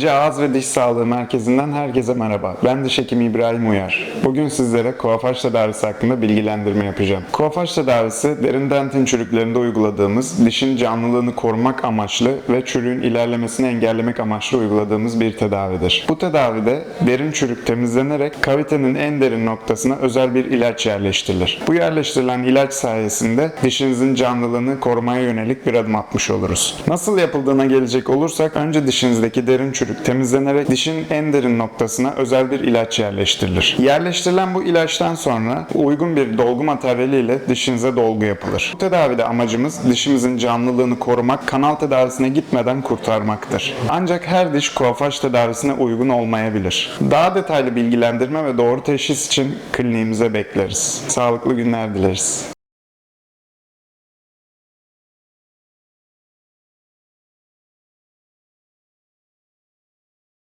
İnce Ağız ve Diş Sağlığı Merkezi'nden herkese merhaba. Ben diş hekimi İbrahim Uyar. Bugün sizlere kuafaj tedavisi hakkında bilgilendirme yapacağım. Kuafaj tedavisi derin dentin çürüklerinde uyguladığımız, dişin canlılığını korumak amaçlı ve çürüğün ilerlemesini engellemek amaçlı uyguladığımız bir tedavidir. Bu tedavide derin çürük temizlenerek kavitenin en derin noktasına özel bir ilaç yerleştirilir. Bu yerleştirilen ilaç sayesinde dişinizin canlılığını korumaya yönelik bir adım atmış oluruz. Nasıl yapıldığına gelecek olursak önce dişinizdeki derin çürük temizlenerek dişin en derin noktasına özel bir ilaç yerleştirilir. Yerleştirilen bu ilaçtan sonra uygun bir dolgu materyaliyle dişinize dolgu yapılır. Bu tedavide amacımız dişimizin canlılığını korumak, kanal tedavisine gitmeden kurtarmaktır. Ancak her diş kuafaj tedavisine uygun olmayabilir. Daha detaylı bilgilendirme ve doğru teşhis için kliniğimize bekleriz. Sağlıklı günler dileriz.